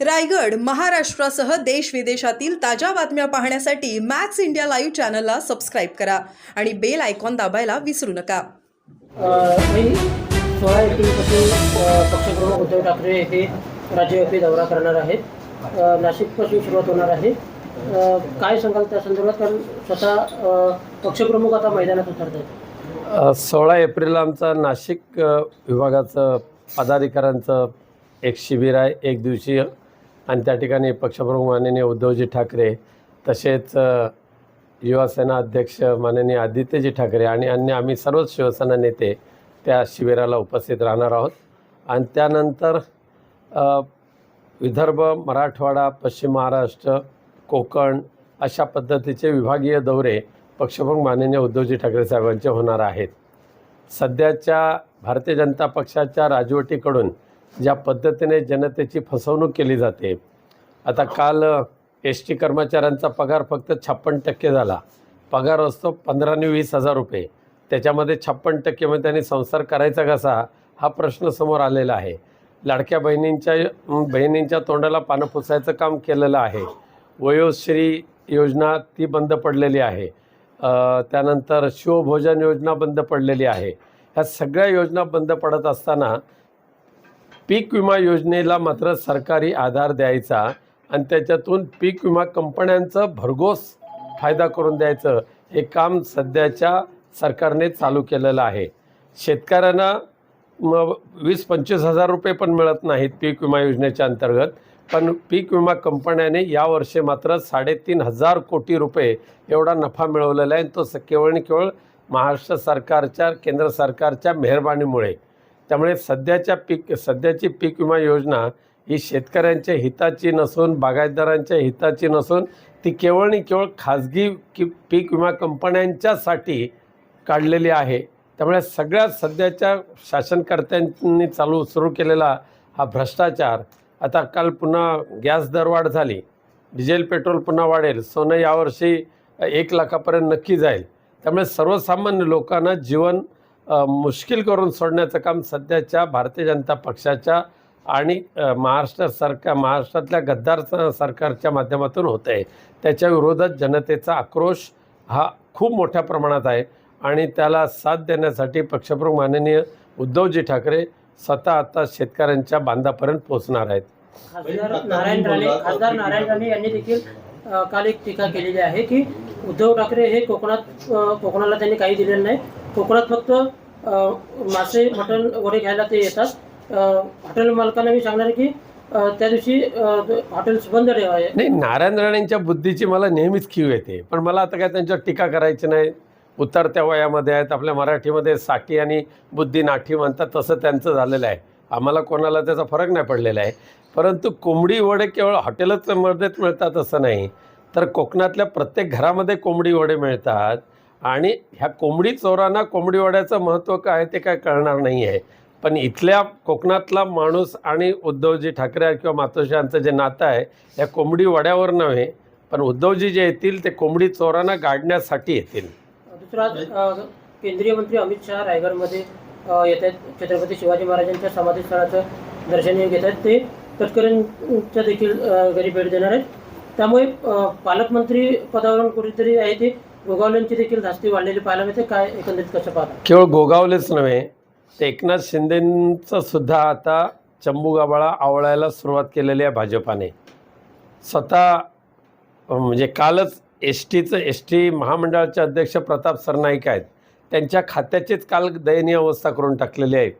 रायगड महाराष्ट्रासह देश विदेशातील ताज्या बातम्या पाहण्यासाठी मॅक्स इंडिया लाईव्ह चॅनलला सबस्क्राईब करा आणि बेल आयकॉन दाबायला विसरू नका. अ, मी सोळा एप्रिलपासून पक्षप्रमुख उद्धव ठाकरे हे राज्यव्यापी दौरा करणार आहेत. अ, नाशिकपासून सुरुवात होणार आहे. अ, काय सांगाल त्या संदर्भात? कारण स्वतः पक्षप्रमुख आता मैदानात उतरत आहेत अ, सोळा एप्रिलला आमचा नाशिक विभागाचं पदाधिकाऱ्यांचं एक शिबिर आहे. एक दिवसीय आणि त्या ठिकाणी पक्षप्रमुख माननीय उद्धवजी ठाकरे तसेच युवासेना अध्यक्ष माननीय आदित्यजी ठाकरे आणि अन्य आम्ही सर्वच शिवसेना नेते त्या शिबिराला उपस्थित राहणार आहोत. आणि त्यानंतर विदर्भ मराठवाडा पश्चिम महाराष्ट्र कोकण अशा पद्धतीचे विभागीय दौरे पक्षप्रमुख माननीय उद्धवजी ठाकरे साहेबांचे होणार आहेत. सध्याच्या भारतीय जनता पक्षाच्या राजवटीकडून ज्या पद्धतीने जनतेची फसवणूक केली जाते. आता काल एस टी कर्मचाऱ्यांचा पगार फक्त छप्पन टक्के झाला. पगार असतो पंधरा आणि वीस हजार रुपये. त्याच्यामध्ये छप्पन टक्केमध्ये त्यांनी संसार करायचा कसा हा प्रश्न समोर आलेला आहे. लाडक्या बहिणींच्या बहिणींच्या तोंडाला पानं पुसायचं काम केलेलं आहे. वयोश्री योजना ती बंद पडलेली आहे. त्यानंतर शिवभोजन योजना बंद पडलेली आहे. ह्या सगळ्या योजना बंद पडत असताना पीक विमा योजनेला मात्र सरकारी आधार द्यायचा आणि त्याच्यातून पीक विमा कंपन्यांचं भरघोस फायदा करून द्यायचं हे काम सध्याच्या सरकारने चालू केलेलं आहे. शेतकऱ्यांना मग वीस पंचवीस हजार रुपये पण मिळत नाहीत पीक विमा योजनेच्या अंतर्गत. पण पीक विमा कंपन्याने यावर्षी मात्र साडेतीन हजार कोटी रुपये एवढा नफा मिळवलेला आहे आणि तो स केवळ आणि केवळ महाराष्ट्र सरकारच्या केंद्र सरकारच्या मेहरबानीमुळे. त्यामुळे सध्याच्या पीक सध्याची पीक विमा योजना ही शेतकऱ्यांच्या हिताची नसून बागायतदारांच्या हिताची नसून ती केवळ आणि केवळ खाजगी कि पीक विमा कंपन्यांच्यासाठी काढलेली आहे. त्यामुळे सगळ्या सध्याच्या शासनकर्त्यांनी चालू सुरू केलेला हा भ्रष्टाचार आता काल पुन्हा गॅस दरवाढ झाली डिझेल पेट्रोल पुन्हा वाढेल सोनं यावर्षी एक लाखापर्यंत नक्की जाईल. त्यामुळे सर्वसामान्य लोकांना जीवन मुश्किल करून सोडण्याचं काम सध्याच्या भारतीय जनता पक्षाच्या आणि महाराष्ट्र सरकार महाराष्ट्रातल्या गद्दार सरकारच्या माध्यमातून होत आहे त्याच्या विरोधात जनतेचा आक्रोश हा खूप मोठ्या प्रमाणात आहे आणि त्याला साथ देण्यासाठी पक्षप्रमुख माननीय उद्धवजी ठाकरे स्वतः आता शेतकऱ्यांच्या बांधापर्यंत पोहोचणार आहेत. खासदार नारायण राणे खासदार नारायण राणे यांनी देखील काल एक टीका केलेली आहे की उद्धव ठाकरे हे कोकणात कोकणाला त्यांनी काही दिलेलं नाही. कोकणात फक्त मासे मटण वडे घ्यायला ते येतात. हॉटेल मालकांना मी सांगणार की त्या दिवशी हॉटेल्स बंद ठेवावे नाही नारायण राणेंच्या बुद्धीची मला नेहमीच कीव येते. पण मला आता काय त्यांच्यावर टीका करायची नाही. उतरत्या वयामध्ये आहेत. आपल्या मराठीमध्ये साठी आणि बुद्धी नाठी म्हणतात तसं त्यांचं झालेलं आहे. आम्हाला कोणाला त्याचा फरक नाही पडलेला आहे. परंतु कोंबडी वडे केवळ हॉटेलच मदत मिळतात असं नाही. तर कोकणातल्या प्रत्येक घरामध्ये कोंबडी वडे मिळतात. आणि ह्या कोंबडी चोरांना कोंबडी वड्याचं महत्त्व काय आहे ते काय कळणार नाही आहे. पण इथल्या कोकणातला माणूस आणि उद्धवजी ठाकरे किंवा मातोश्री यांचं जे नातं आहे या कोंबडी वड्यावर नव्हे पण उद्धवजी जे येतील ते कोंबडी चोरांना गाडण्यासाठी येतील. दुसरा केंद्रीय मंत्री अमित शहा रायगडमध्ये येत आहेत. छत्रपती शिवाजी महाराजांच्या समाधीस्थळाचं दर्शन घेत आहेत. ते तटकऱ्यांच्या देखील घरी भेट देणार आहेत. त्यामुळे पालकमंत्री पदावरून कुठेतरी आहे ते गोगावलेंची देखील धास्ती वाढलेली पाहायला मिळते. काय एकंदरीत कसं पाहता? केवळ गोगावलेच नव्हे ते एकनाथ शिंदेंचं सुद्धा आता चंबू गाबाळा आवळायला सुरुवात केलेली आहे भाजपाने. स्वतः म्हणजे कालच एस टीचं एस टी महामंडळाचे अध्यक्ष प्रताप सरनाईक आहेत. त्यांच्या खात्याचीच काल दयनीय अवस्था करून टाकलेली आहे.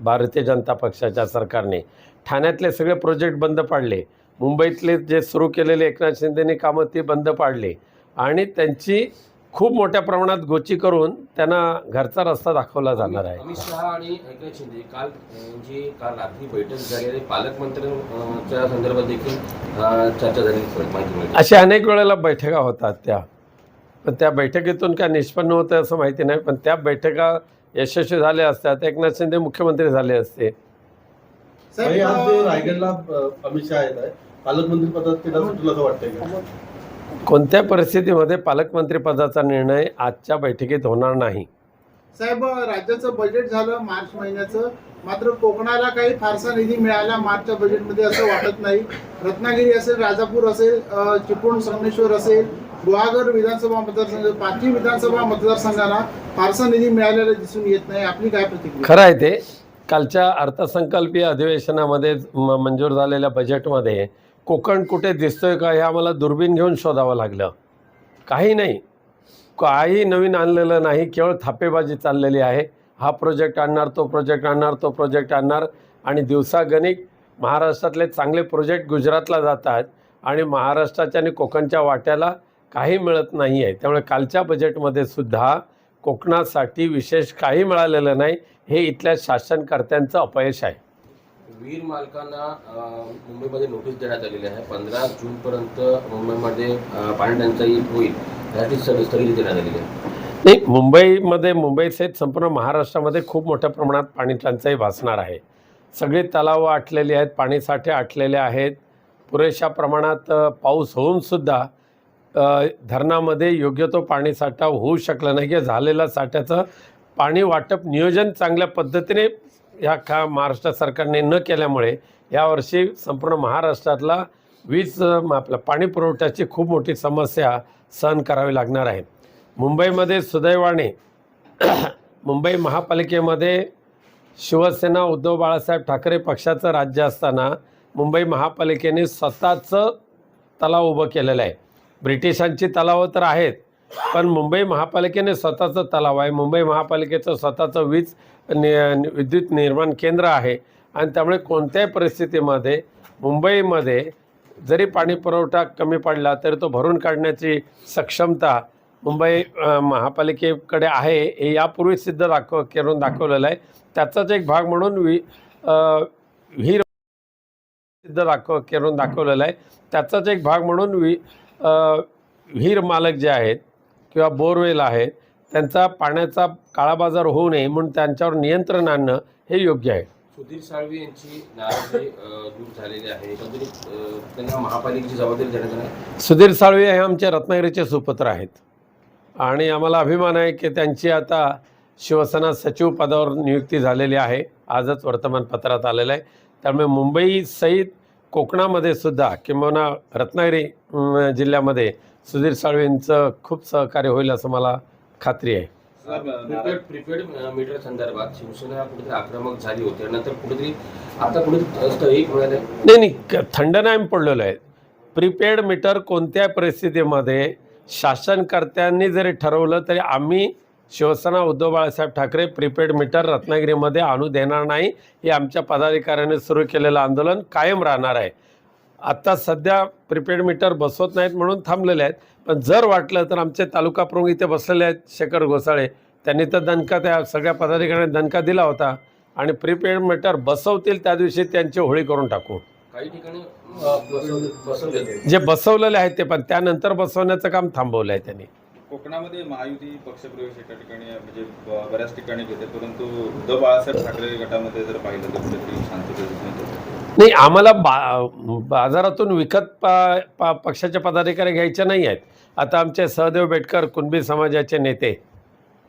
भारतीय जनता पक्षाच्या सरकारने. ठाण्यातले सगळे प्रोजेक्ट बंद पाडले. मुंबईतले जे सुरू केलेले एकनाथ शिंदेने कामं ती बंद पाडली. आणि त्यांची खूप मोठ्या प्रमाणात गोची करून त्यांना घरचा रस्ता दाखवला जाणार आहे. अमित शहा आणि एकनाथ शिंदे काल जी काल रात्री बैठक झाली पालकमंत्र्यांच्या संदर्भात देखील चर्चा झाली. अशा अनेक वेळेला बैठका होतात त्या. पण त्या बैठकीतून काय निष्पन्न होतं असं माहिती नाही पण त्या बैठका यशस्वी झाल्या असतात एकनाथ शिंदे मुख्यमंत्री झाले असते. रायगडला अमित शहा येत आहे पालकमंत्री पदात तिला सुटलं असं वाटतंय का? कोणत्या परिस्थितीमध्ये पालकमंत्री पदाचा निर्णय आजच्या बैठकीत होणार नाही? साहेब राज्याचं बजेट झालं मार्च महिन्याचं. मात्र कोकणाला काही फारसा निधी मिळाला मार्चच्या बजेटमध्ये असं वाटत नाही. रत्नागिरी असेल राजापूर असेल चिपळूण संगमेश्वर असेल गुहागर विधानसभा मतदारसंघ पाचही विधानसभा मतदारसंघांना फारसा निधी मिळालेला दिसून येत नाही. आपली काय प्रतिक्रिया? खरं आहे ते. कालच्या अर्थसंकल्पीय अधिवेशनामध्ये म मंजूर झालेल्या बजेटमध्ये कोकण कुठे दिसतोय का हे आम्हाला दुर्बीण घेऊन शोधावं लागलं. काही नाही. काही नवीन आणलेलं नाही केवळ थापेबाजी चाललेली आहे. हा प्रोजेक्ट आणणार तो प्रोजेक्ट आणणार तो प्रोजेक्ट आणणार आणि दिवसागणिक महाराष्ट्रातले चांगले प्रोजेक्ट गुजरातला जातात आणि महाराष्ट्राच्या आणि कोकणच्या वाट्याला काही मिळत नाही आहे त्यामुळे कालच्या बजेटमध्ये सुद्धा कोकणासाठी विशेष काही मिळालेलं नाही. हे इथल्या शासनकर्त्यांचं अपयश आहे. वीर मालकांना मुंबईमध्ये नोटीस देण्यात आलेली आहे. पंधरा जूनपर्यंत मुंबईमध्ये पाणी टंचाई होईल. यासाठी स्थगिती स्थगिती देण्यात आलेली आहे. नाही मुंबईमध्ये मुंबईसहित संपूर्ण महाराष्ट्रामध्ये खूप मोठ्या प्रमाणात पाणी टंचाई भासणार आहे. सगळे तलावं आटलेले आहेत पाणीसाठे आटलेले आहेत. पुरेशा प्रमाणात पाऊस होऊनसुद्धा धरणामध्ये योग्य तो पाणीसाठा होऊ शकला नाही. किंवा झालेल्या साठ्याचं पाणी वाटप नियोजन चांगल्या पद्धतीने ह्या का महाराष्ट्र सरकारने न केल्यामुळे यावर्षी संपूर्ण महाराष्ट्रातला वीज अ, आपलं पाणी पुरवठ्याची खूप मोठी समस्या सहन करावी लागणार आहे. मुंबईमध्ये सुदैवाने मुंबई महापालिकेमध्ये शिवसेना उद्धव बाळासाहेब ठाकरे पक्षाचं राज्य असताना मुंबई महापालिकेने स्वतःचं तलाव उभं केलेलं आहे. ब्रिटिशांची तलावं तर आहेत पण मुंबई महापालिकेने स्वतःचं तलाव आहे. मुंबई महापालिकेचं स्वतःचं वीज नि विद्युत निर्माण केंद्र आहे. आणि त्यामुळे कोणत्याही परिस्थितीमध्ये मुंबईमध्ये जरी पाणी पुरवठा कमी पडला तरी तो भरून काढण्याची सक्षमता मुंबई महापालिकेकडे आहे हे यापूर्वी सिद्ध दाखव करून दाखवलेलं आहे. त्याचाच एक भाग म्हणून वि विहीर सिद्ध दाखव करून दाखवलेलं आहे. त्याचाच एक भाग म्हणून वि विहीर मालक जे आहेत किंवा बोरवेल आहेत त्यांचा पाण्याचा काळाबाजार होऊ नये म्हणून त्यांच्यावर नियंत्रण आणणं हे योग्य आहे. सुधीर साळवी यांची नाराजी दूर झालेली आहे. त्यांना महापालिकेची जबाबदारी देण्यात आहे. सुधीर साळवे हे आमचे रत्नागिरीचे सुपुत्र आहेत. आणि आम्हाला अभिमान आहे की त्यांची आता शिवसेना सचिव पदावर नियुक्ती झालेली आहे. आजच वर्तमानपत्रात आलेलं आहे. त्यामुळे मुंबईसहित कोकणामध्ये सुद्धा किंबहुना रत्नागिरी जिल्ह्यामध्ये सुधीर साळवेंचं खूप सहकार्य होईल असं मला खात्री आहे. प्रिपेड प्रिपेड मीटर संदर्भात शिवसेना कुठेतरी आक्रमक झाली होती नंतर कुठेतरी आता नाही नाही नाही पडलेलं आहे. प्रीपेड मीटर कोणत्याही परिस्थितीमध्ये शासनकर्त्यांनी जरी ठरवलं तरी आम्ही शिवसेना उद्धव बाळासाहेब ठाकरे प्रीपेड मीटर रत्नागिरीमध्ये आणू देणार नाही. हे आमच्या पदाधिकाऱ्यांनी सुरू केलेलं आंदोलन कायम राहणार आहे. आत्ता सध्या प्रीपेड मीटर बसवत नाहीत म्हणून थांबलेले आहेत. पण जर वाटलं तर आमचे तालुका प्रमुख इथे बसलेले आहेत शेखर घोसाळे. त्यांनी तर दणका त्या सगळ्या पदाधिकाऱ्यांनी दणका दिला होता. आणि प्रीपेड मीटर बसवतील त्या दिवशी त्यांची होळी करून टाकू. काही ठिकाणी. जे बसवलेले आहेत ते पण त्यानंतर बसवण्याचं काम थांबवलं आहे त्यांनी. कोकणामध्ये महायुती पक्षप्रवेश एका ठिकाणी म्हणजे ब- बऱ्याच ठिकाणी घेते परंतु उद्धव बाळासाहेब ठाकरे गटामध्ये जर पाहिलं तर कुठेतरी शांतता दिसून येते. नाही आम्हाला बा बाजारातून विकत पा पा पक्षाचे पदाधिकारी घ्यायचे नाही आहेत. आता आमचे सहदेव बेटकर कुणबी समाजाचे नेते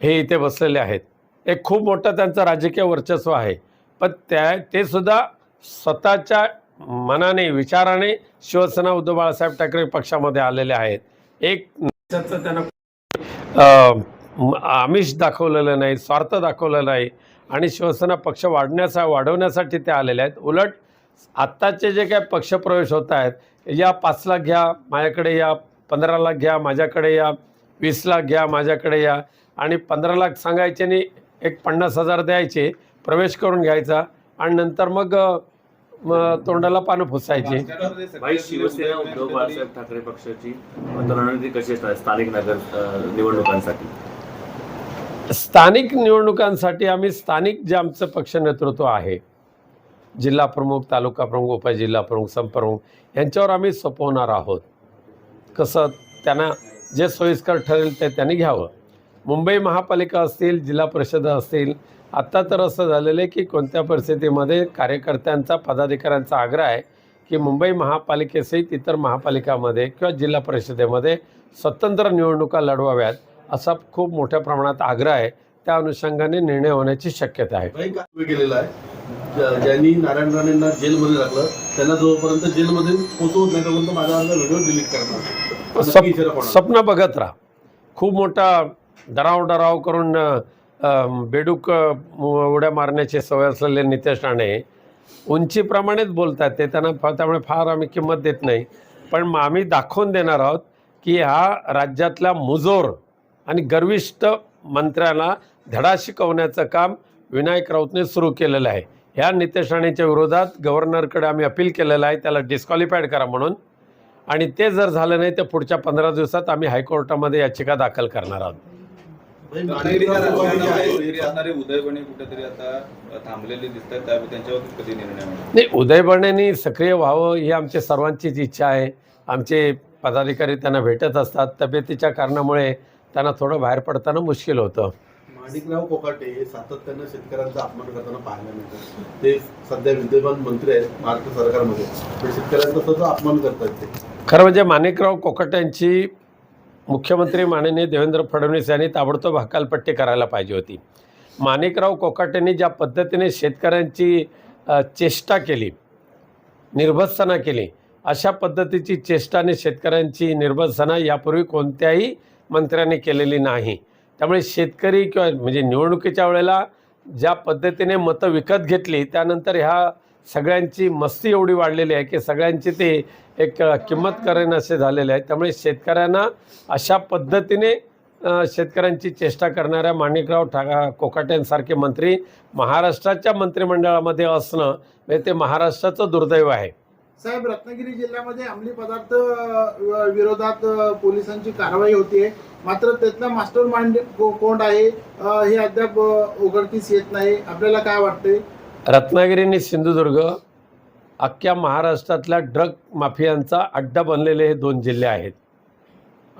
हे इथे बसलेले आहेत. एक खूप मोठं त्यांचं राजकीय वर्चस्व आहे. पण त्या ते सुद्धा स्वतःच्या मनाने विचाराने शिवसेना उद्धव बाळासाहेब ठाकरे पक्षामध्ये आलेले आहेत. एक त्यांना आमिष दाखवलेलं नाही स्वार्थ दाखवलेला नाही आणि शिवसेना पक्ष वाढण्याचा वाढवण्यासाठी ते आलेले आहेत. उलट आत्ताचे जे काय पक्षप्रवेश होत आहेत या पाच लाख घ्या माझ्याकडे या पंधरा लाख घ्या माझ्याकडे या वीस लाख घ्या माझ्याकडे या आणि पंधरा लाख सांगायचे आणि एक पन्नास हजार द्यायचे प्रवेश करून घ्यायचा आणि नंतर मग तोंडाला पानं फुसायची भाई शिवसेना उद्धव बाळासाहेब ठाकरे पक्षाची रणनीती कशी असणार स्थानिक नगर निवडणुकांसाठी. स्थानिक निवडणुकांसाठी आम्ही स्थानिक जे आमचं पक्ष नेतृत्व आहे जिल्हा प्रमुख तालुका प्रमुख उपजिल्हा प्रमुख संप्रमुख यांच्यावर आम्ही सोपवणार आहोत. कसं त्यांना जे सोयीस्कर ठरेल ते त्यांनी घ्यावं. मुंबई महापालिका असतील जिल्हा परिषद असतील आत्ता तर असं झालेलं आहे की कोणत्या परिस्थितीमध्ये कार्यकर्त्यांचा पदाधिकाऱ्यांचा आग्रह आहे की मुंबई महापालिकेसहित इतर महापालिकामध्ये किंवा जिल्हा परिषदेमध्ये स्वतंत्र निवडणुका लढवाव्यात असा खूप मोठ्या प्रमाणात आग्रह आहे. त्या अनुषंगाने निर्णय होण्याची शक्यता आहे? ज्यांनी नारायण राणेंना जेलमध्ये टाकलं त्यांना जोपर्यंत जेलमध्ये पोहोचवत नाही तोपर्यंत माझा व्हिडिओ डिलीट करणार? स्वप्न बघत राहा. खूप मोठा डराव डराव करून बेडूक उड्या मारण्याची सवय असलेले नितेश राणे उंचीप्रमाणेच बोलतात. ते त्यांना फा त्यामुळे फार आम्ही किंमत देत नाही. पण मग आम्ही दाखवून देणार आहोत की हा राज्यातल्या मुजोर आणि गर्विष्ठ मंत्र्याला धडा शिकवण्याचं काम विनायक राऊतने सुरू केलेलं आहे. ह्या नितेश राणेच्या विरोधात गव्हर्नरकडे आम्ही अपील केलेलं आहे त्याला डिस्क्वालिफाईड करा म्हणून. आणि ते जर झालं नाही तर पुढच्या पंधरा दिवसात आम्ही हायकोर्टामध्ये याचिका दाखल करणार आहोत. नाही उदय बर्णेंनी सक्रिय व्हावं ही आमची सर्वांचीच इच्छा आहे. आमचे पदाधिकारी त्यांना भेटत असतात तब्येतीच्या कारणामुळे त्यांना थोडं बाहेर पडताना मुश्किल होतं. माणिकराव कोकाटे हे सातत्यानं शेतकऱ्यांचा अपमान करताना पाहायला मिळतात ते सध्या विद्यमान मंत्री आहेत महाराष्ट्र सरकारमध्ये. ते शेतकऱ्यांचा सतत अपमान करतात ते. खरं म्हणजे माणिकराव कोकाट्यांची मुख्यमंत्री माननीय देवेंद्र फडणवीस यांनी ताबडतोब हकालपट्टी करायला पाहिजे होती. माणिकराव कोकाटेंनी ज्या पद्धतीने शेतकऱ्यांची चेष्टा केली निर्भत्सना केली अशा पद्धतीची चेष्टा आणि शेतकऱ्यांची निर्भत्सना यापूर्वी कोणत्याही मंत्र्यांनी केलेली नाही. त्यामुळे शेतकरी किंवा म्हणजे निवडणुकीच्या वेळेला ज्या पद्धतीने मतं विकत घेतली त्यानंतर ह्या सगळ्यांची मस्ती एवढी वाढलेली आहे की सगळ्यांची ते एक किंमत करेन असे झालेले आहे. त्यामुळे शेतकऱ्यांना अशा पद्धतीने शेतकऱ्यांची चेष्टा करणाऱ्या माणिकराव ठाका कोकाटेंसारखे मंत्री महाराष्ट्राच्या मंत्रिमंडळामध्ये असणं म्हणजे ते महाराष्ट्राचं दुर्दैव आहे. साहेब रत्नागिरी जिल्ह्यामध्ये अंमली पदार्थ विरोधात पोलिसांची कारवाई होतीये. मात्र त्यातला मास्टर माइंड को- कोण आहे हे अद्याप उघडकीस येत नाही. आपल्याला काय वाटतंय? रत्नागिरी आणि सिंधुदुर्ग अख्ख्या महाराष्ट्रातल्या ड्रग माफियांचा अड्डा बनलेले हे दोन जिल्हे आहेत.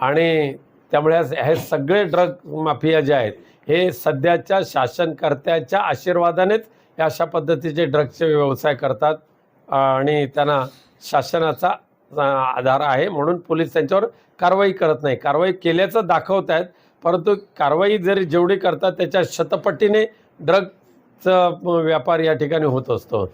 आणि त्यामुळे हे सगळे ड्रग माफिया जे आहेत हे सध्याच्या शासनकर्त्याच्या आशीर्वादानेच हे अशा पद्धतीचे ड्रग्सचे व्यवसाय करतात. आणि त्यांना शासनाचा आधार आहे. म्हणून पोलीस त्यांच्यावर कारवाई करत नाही. कारवाई केल्याचं दाखवत आहेत. परंतु कारवाई जरी जेवढी करतात त्याच्या शतपटीने ड्रगचा व्यापार या ठिकाणी होत असतो.